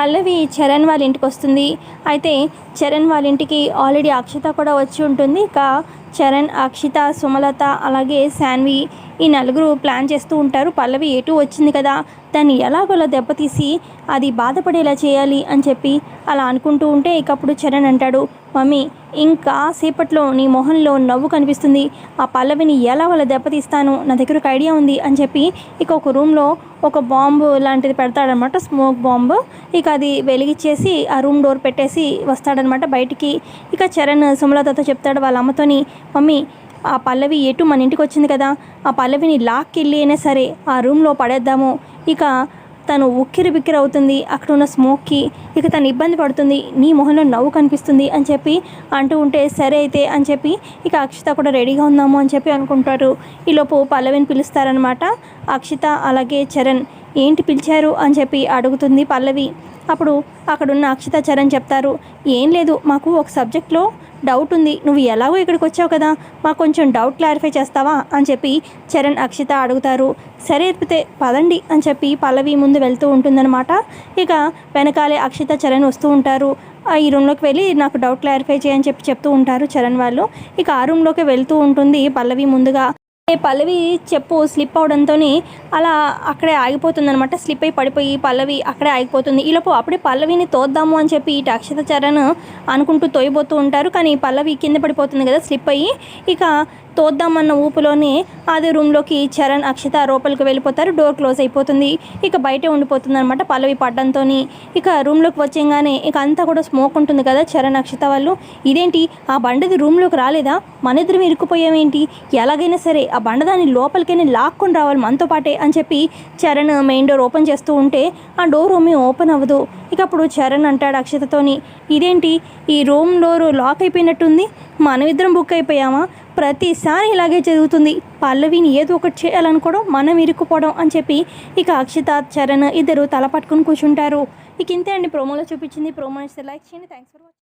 పల్లవి చరణ్ వాళ్ళ ఇంటికి వస్తుంది. అయితే చరణ్ వాళ్ళ ఇంటికి ఆల్రెడీ అక్షిత కూడా వచ్చి ఉంటుంది. ఇక చరణ్ అక్షిత సుమలత అలాగే శాన్వి ఈ నలుగురు ప్లాన్ చేస్తూ ఉంటారు. పల్లవి ఎటు వచ్చింది కదా? దాన్ని ఎలాగోలా దెబ్బతీసి అది బాధపడేలా చేయాలి అని చెప్పి అలా అనుకుంటూ ఉంటే ఇకప్పుడు చరణ్ అంటాడు మమ్మీ ఇంకా సేపట్లో నీ మొహంలో నవ్వు కనిపిస్తుంది. ఆ పల్లవిని ఎలా వాళ్ళ దెబ్బతీస్తాను? నా దగ్గర ఒక ఐడియా ఉంది అని చెప్పి ఇక ఒక రూమ్లో ఒక బాంబు లాంటిది పెడతాడనమాట. Smoke bomb. ఇక అది వెలిగించేసి ఆ రూమ్ డోర్ పెట్టేసి వస్తాడనమాట బయటికి. ఇక చరణ్ సుమలతతో చెప్తాడు వాళ్ళ అమ్మతోని మమ్మీ ఆ పల్లవి ఎటు మన ఇంటికి వచ్చింది కదా? ఆ పల్లవిని లాక్కెళ్ళి అయినా సరే ఆ రూమ్లో పడేద్దాము. ఇక తను ఉక్కిరి బిక్కిరి అవుతుంది. అక్కడ ఉన్న స్మోక్కి ఇక తను ఇబ్బంది పడుతుంది. నీ మొహంలో నవ్వు కనిపిస్తుంది అని చెప్పి అంటూ ఉంటే సరే అయితే అని చెప్పి ఇక అక్షిత కూడా రెడీగా ఉందాము అని చెప్పి అనుకుంటారు. ఈలోపు పల్లవిని పిలుస్తారనమాట అక్షిత అలాగే చరణ్ ఏంటి పిలిచారు? అని చెప్పి అడుగుతుంది పల్లవి. అప్పుడు అక్కడున్న అక్షిత చరణ్ చెప్తారు ఏం లేదు మాకు ఒక సబ్జెక్ట్లో డౌట్ ఉంది. నువ్వు ఎలాగో ఇక్కడికి వచ్చావు కదా? మాకు కొంచెం డౌట్ క్లారిఫై చేస్తావా? అని చెప్పి చరణ్ అక్షిత అడుగుతారు. సరే ఎత్తితే పదండి అని చెప్పి పల్లవి ముందు వెళ్తూ ఉంటుందన్నమాట. ఇక వెనకాలే అక్షిత చరణ్ వస్తూ ఉంటారు. ఆ ఈ రూమ్లోకి వెళ్ళి నాకు డౌట్ క్లారిఫై చేయని చెప్పి చెప్తూ ఉంటారు చరణ్ వాళ్ళు. ఇక ఆ రూమ్లోకి వెళ్తూ ఉంటుంది పల్లవి ముందుగా. పల్లవి చెప్పు స్లిప్ అవడంతో అలా అక్కడే ఆగిపోతుంది అనమాట స్లిప్ అయి పడిపోయి పల్లవి అక్కడే ఆగిపోతుంది. ఈలోపు అప్పుడే పల్లవిని తోద్దాము అని చెప్పి ఇటు అక్షత చరణ్ అనుకుంటూ తోయబోతూ ఉంటారు. కానీ పల్లవి కింద పడిపోతుంది కదా స్లిప్ అయ్యి. ఇక తోద్దామన్న ఊపులోనే అదే రూమ్లోకి చరణ్ అక్షిత లోపలికి వెళ్ళిపోతారు. డోర్ క్లోజ్ అయిపోతుంది. ఇక బయటే ఉండిపోతుంది అనమాట పల్లవి పడ్డంతో ఇక రూమ్లోకి వచ్చేగానే ఇక అంతా కూడా స్మోక్ ఉంటుంది కదా చరణ్ అక్షిత వాళ్ళు. ఇదేంటి? ఆ బండది రూమ్లోకి రాలేదా? మన ఇద్దరం ఇరుక్కుపోయామేంటి? ఎలాగైనా సరే ఆ బండ దాన్ని లోపలికైనా లాక్కొని రావాలి మనతో పాటే అని చెప్పి చరణ్ మెయిన్ డోర్ ఓపెన్ చేస్తూ ఉంటే ఆ డోర్ ఏమీ ఓపెన్ అవ్వదు. ఇక అప్పుడు చరణ్ అంటాడు అక్షతతోని ఇదేంటి? ఈ రూమ్ డోర్ లాక్ అయిపోయినట్టుంది. మనం ఇద్దరం బుక్ అయిపోయామా? ప్రతిసారి ఇలాగే జరుగుతుంది. పల్లవిని ఏదో ఒకటి చేయాలనుకోవడం మనం ఇరుక్కుపోవడం అని చెప్పి ఇక అక్షిత చరణ్ ఇద్దరు తల పట్టుకుని కూర్చుంటారు. ఇక ఇంతే అండి. ప్రోమోలో చూపించింది ప్రోమో ఇస్తే లైక్ చేయండి. Thanks for watching